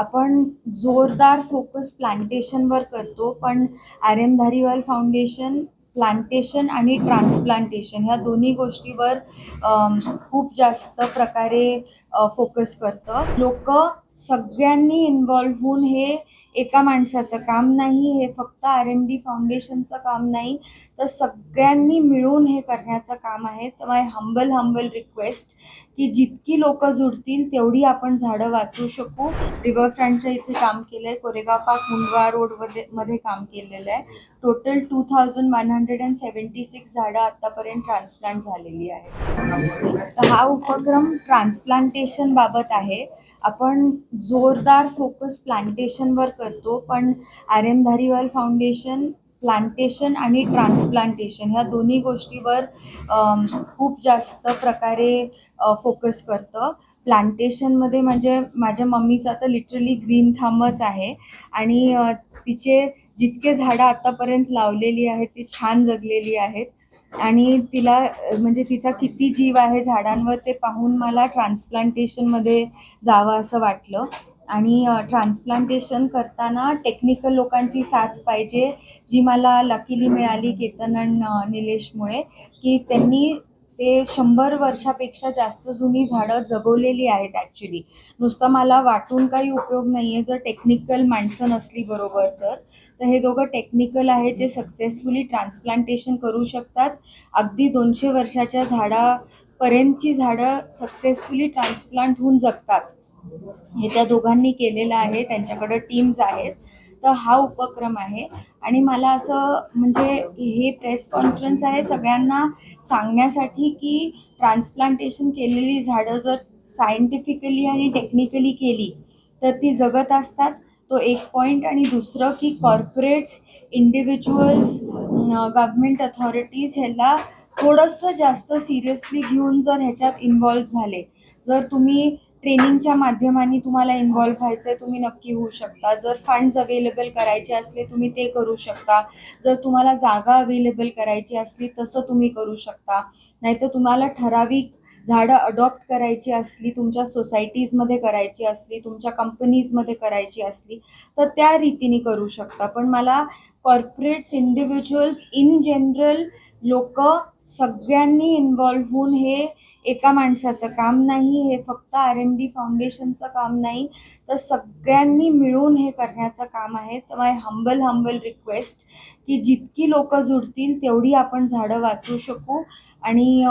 आपण जोरदार फोकस प्लांटेशनवर करतो पण आर्यन धारीवाल फाउंडेशन प्लांटेशन आणि ट्रान्सप्लांटेशन ह्या दोन्ही गोष्टीवर खूप जास्त प्रकारे फोकस करतं. लोक सगळ्यांनी इन्वॉल्व्ह होऊन हे एका माणसाचं काम नाही हे फक्त आर एम डी फाउंडेशनचं काम नाही तर सगळ्यांनी मिळून हे करण्याचं काम आहे. तर माय हंबल हंबल रिक्वेस्ट की जितकी लोक जुडतील तेवढी आपण झाडं वाचवू शकू. रिव्हरफ्रंटच्या इथे काम केलं आहे कोरेगाव पार्क मुंडवा रोडमध्ये मध्ये काम केलेलं आहे. Total two thousand one hundred and seventy six झाडं आत्तापर्यंत ट्रान्सप्लांट झालेली आहेत. तर हा उपक्रम ट्रान्सप्लांटेशन बाबत आहे. आपण जोरदार फोकस प्लांटेशनवर करतो पण R M Dhariwal foundation plantation आणि ट्रान्सप्लांटेशन ह्या दोन्ही गोष्टीवर खूप जास्त प्रकारे फोकस करतं. प्लांटेशनमध्ये म्हणजे माझ्या मम्मीचं आता लिटरली ग्रीन थांबच आहे. आणि तिचे जितके झाडं आत्तापर्यंत लावलेली आहेत ती छान जगलेली आहेत. आणि तिला म्हणजे तिचा किती जीव आहे झाडांवर ते पाहून मला ट्रान्सप्लांटेशनमध्ये जावं असं वाटलं. आणि ट्रान्सप्लांटेशन करताना टेक्निकल लोकांची साथ पाहिजे जी मला लकीली मिळाली केतन आणि निलेशमुळे की त्यांनी ते शंभर वर्षापेक्षा जास्त जुनी झाडं जगवलेली आहेत ॲक्च्युली नुसतं मला वाटून काही उपयोग नाही आहे जर टेक्निकल माणसं नसली बरोबर तर. तर हे दोघं टेक्निकल आहे जे सक्सेसफुली ट्रान्सप्लांटेशन करू शकतात. अगदी दोनशे वर्षाच्या झाडापर्यंतची झाडं सक्सेसफुली ट्रान्सप्लांट होऊन जगतात. हे त्या दोघांनी केलेलं आहे. त्यांच्याकडं टीम्स आहेत. तर हा उपक्रम आहे. आणि मला असं म्हणजे हे प्रेस कॉन्फरन्स आहे सगळ्यांना सांगण्यासाठी की ट्रान्सप्लांटेशन केलेली झाडं जर सायंटिफिकली आणि टेक्निकली केली तर ती जगत असतात. तो एक पॉईंट आणि दुसरं की कॉर्पोरेट्स इंडिव्हिज्युअल्स गव्हर्मेंट अथॉरिटीज ह्याला थोडंसं जास्त सिरियसली घेऊन जर ह्याच्यात इन्व्हॉल्व झाले जर तुम्ही ट्रेनिंगच्या माध्यमाने तुम्हाला इन्व्हॉल्व व्हायचं आहे तुम्ही नक्की होऊ शकता. जर फंड्स अवेलेबल करायचे असले तुम्ही ते करू शकता. जर तुम्हाला जागा अवेलेबल करायची असली तसं तुम्ही करू शकता. नाहीतर तुम्हाला ठराविक झाडं अडॉप्ट करायची असली तुमच्या सोसायटीजमध्ये करायची असली तुमच्या कंपनीजमध्ये करायची असली तर त्या रीतीने करू शकता. पण मला कॉर्पोरेट्स इंडिव्हिज्युअल्स इन जनरल लोक सगळ्यांनी इन्व्हॉल्व्ह होऊन हे एका माणसाचं काम नाही हे फक्त आर एम डी फाउंडेशनचं काम नाही तर सगळ्यांनी मिळून हे करण्याचं काम आहे. तर माय हंबल हंबल रिक्वेस्ट की जितकी लोकं जुडतील तेवढी आपण झाडं वाचवू शकू. आणि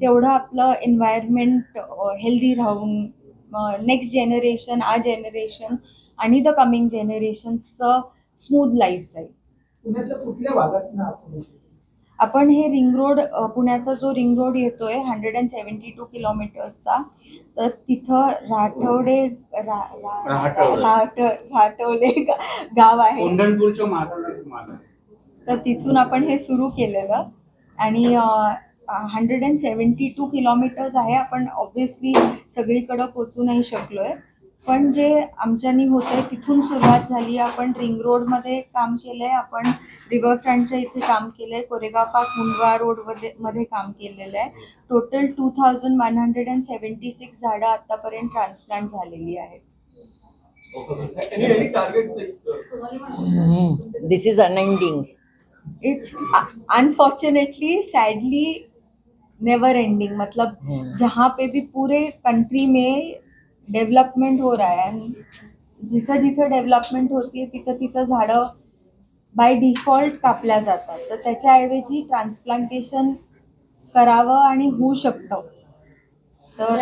तेवढं आपलं एन्व्हायरमेंट हेल्दी राहून नेक्स्ट जनरेशन आ जनरेशन आणि द कमिंग जनरेशन्सचं स्मूथ लाईफ जाईल. आपण हे रिंग रोड पुण्याचा जो रिंग रोड येतोय हंड्रेड अँड सेवन्टी टू किलोमीटर्सचा तर तिथं राठवडे रा- रा- राहटवडे. राहट- राहटवले गा- गाव आहे. तर तिथून आपण हे सुरू केलेलं आणि hundred and seventy two kilometres आहे. आपण ऑब्व्हियसली सगळीकडं पोचू नाही शकलोय. पण जे आमच्यानी होतंय तिथून सुरुवात झाली. आपण रिंग रोडमध्ये काम केलंय. आपण रिव्हरफ्रंटच्या इथे काम केलंय. कोरेगाव पार्क मुंडवा रोडमध्ये मध्ये काम केलेलं आहे. Total two thousand one hundred and seventy six झाडं आत्तापर्यंत ट्रान्सप्लांट झालेली आहेत. This is unending it's unfortunately sadly never ending मतलब। जहाँ पे भी पूरे कंट्री में डेवलपमेंट हो रहा है आणि जिथं जिथं डेवलपमेंट होती आहे तिथं तिथं झाडं बाय डिफॉल्ट कापल्या जातात. तर त्याच्याऐवजी ट्रान्सप्लांटेशन करावं आणि होऊ शकतं. तर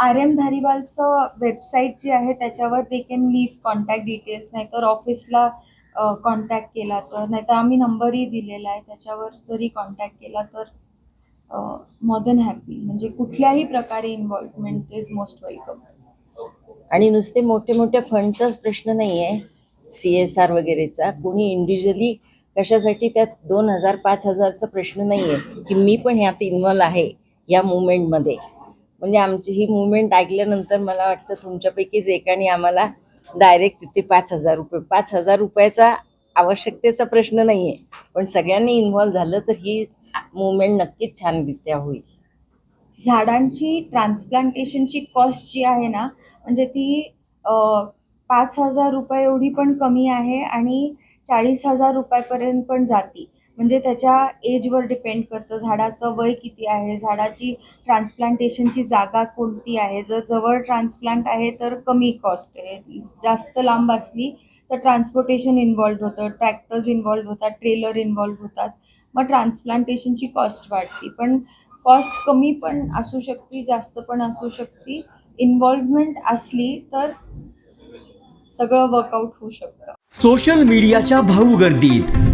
आर एम धारीवालचं वेबसाईट जे आहे त्याच्यावर they can leave contact details नाहीतर ऑफिसला कॉन्टॅक्ट केला तर. नाहीतर आम्ही नंबरही दिलेला आहे. त्याच्यावर जरी कॉन्टॅक्ट केला तर मोर दॅन हॅपी म्हणजे कुठल्याही प्रकारे इन्व्हॉल्वमेंट इज मोस्ट वेलकम आणि नुसते मोठे मोठे फंडचाच प्रश्न नाही आहे सी एस आर वगैरेचा. कोणी इंडिव्हिज्युअली कशासाठी त्यात दोन हजार पाच हजारचा प्रश्न नाही आहे की मी पण ह्यात इन्व्हॉल्व आहे या मुवमेंटमध्ये म्हणजे आमची ही मुवमेंट ऐकल्यानंतर मला वाटतं तुमच्यापैकीच एकाने आम्हाला डायरेक्ट तिथे पाच हजार रुपये पाच हजार रुपयाचा आवश्यकतेचा प्रश्न नाही आहे पण सगळ्यांनी इन्व्हॉल्व झालं तर ही मुवमेंट नक्कीच छानरित्या होईल. झाडांची ट्रान्सप्लांटेशनची कॉस्ट जी आहे ना म्हणजे ती पाच हजार रुपये एवढी पण कमी आहे आणि चाळीस हजार रुपयापर्यंत पण जाती. म्हणजे त्याच्या एजवर डिपेंड करतं. झाडाचं वय किती आहे? झाडाची ट्रान्सप्लांटेशनची जागा कोणती आहे? जर जवळ ट्रान्सप्लांट आहे तर कमी कॉस्ट आहे. जास्त लांब असली तर ट्रान्सपोर्टेशन इन्व्हॉल्व होतं. ट्रॅक्टर्स इन्व्हॉल्व होतात ट्रेलर इन्वॉल्ड होतात. मग ट्रान्सप्लांटेशनची कॉस्ट वाढते. पण कॉस्ट कमी पण असू शकते जास्त पण असू शकते. इन्व्हॉल्वमेंट असली तर सगळं वर्कआउट होऊ शकतं. सोशल मीडियाच्या भाऊ गर्दीत.